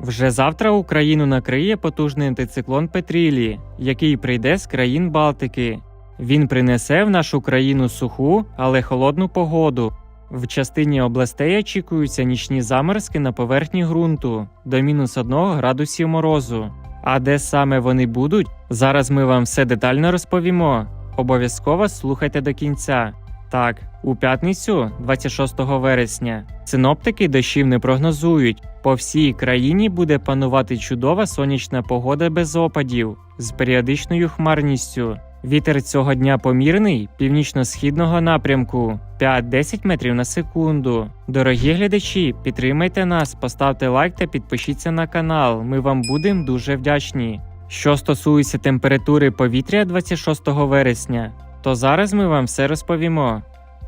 Вже завтра Україну накриє потужний антициклон Петрілі, який прийде з країн Балтики. Він принесе в нашу країну суху, але холодну погоду. В частині областей очікуються нічні заморозки на поверхні ґрунту до мінус 1 градусів морозу. А де саме вони будуть, зараз ми вам все детально розповімо. Обов'язково слухайте до кінця. Так, у п'ятницю, 26 вересня, синоптики дощів не прогнозують. По всій країні буде панувати чудова сонячна погода без опадів з періодичною хмарністю. Вітер цього дня помірний північно-східного напрямку 5-10 метрів на секунду. Дорогі глядачі, підтримайте нас, поставте лайк та підпишіться на канал. Ми вам будемо дуже вдячні. Що стосується температури повітря 26 вересня, то зараз ми вам все розповімо.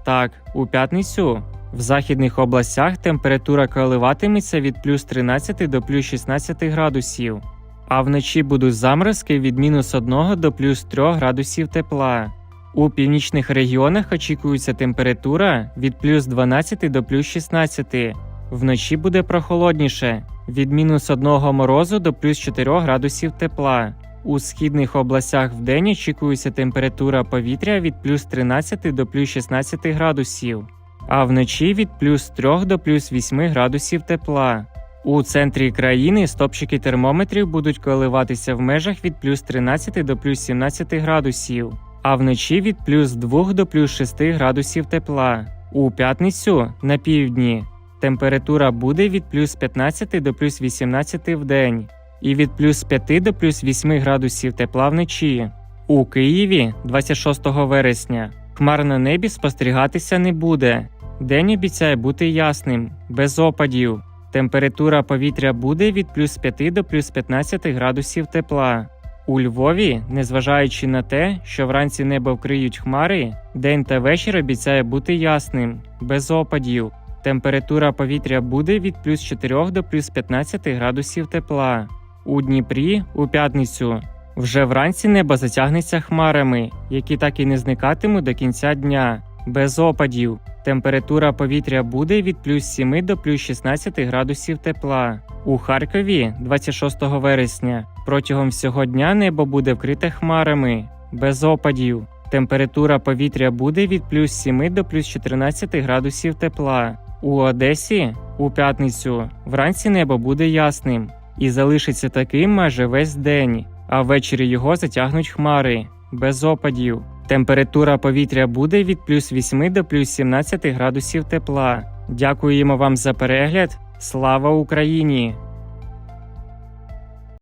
Так, у п'ятницю в західних областях температура коливатиметься від плюс 13 до плюс 16 градусів, а вночі будуть заморозки від мінус 1 до плюс 3 градусів тепла. У північних регіонах очікується температура від плюс 12 до плюс 16. Вночі буде прохолодніше від мінус 1 морозу до плюс 4 градусів тепла. У східних областях вдень очікується температура повітря від плюс 13 до плюс 16 градусів, а вночі від плюс 3 до плюс 8 градусів тепла. У центрі країни стопчики термометрів будуть коливатися в межах від плюс 13 до плюс 17 градусів, а вночі від плюс 2 до плюс 6 градусів тепла. У п'ятницю на півдні температура буде від плюс 15 до плюс 18 в день і від плюс 5 до плюс 8 градусів тепла вночі. У Києві 26 вересня хмар на небі спостерігатися не буде. День обіцяє бути ясним, без опадів. Температура повітря буде від плюс 5 до плюс 15 градусів тепла. У Львові, незважаючи на те, що вранці небо вкриють хмари, день та вечір обіцяє бути ясним, без опадів. Температура повітря буде від плюс 4 до плюс 15 градусів тепла. У Дніпрі у п'ятницю вже вранці небо затягнеться хмарами, які так і не зникатимуть до кінця дня, без опадів. Температура повітря буде від плюс 7 до плюс 16 градусів тепла. У Харкові 26 вересня протягом всього дня небо буде вкрите хмарами, без опадів. Температура повітря буде від плюс 7 до плюс 14 градусів тепла. У Одесі у п'ятницю вранці небо буде ясним і залишиться таким майже весь день, а ввечері його затягнуть хмари, без опадів. Температура повітря буде від плюс 8 до плюс 17 градусів тепла. Дякуємо вам за перегляд. Слава Україні!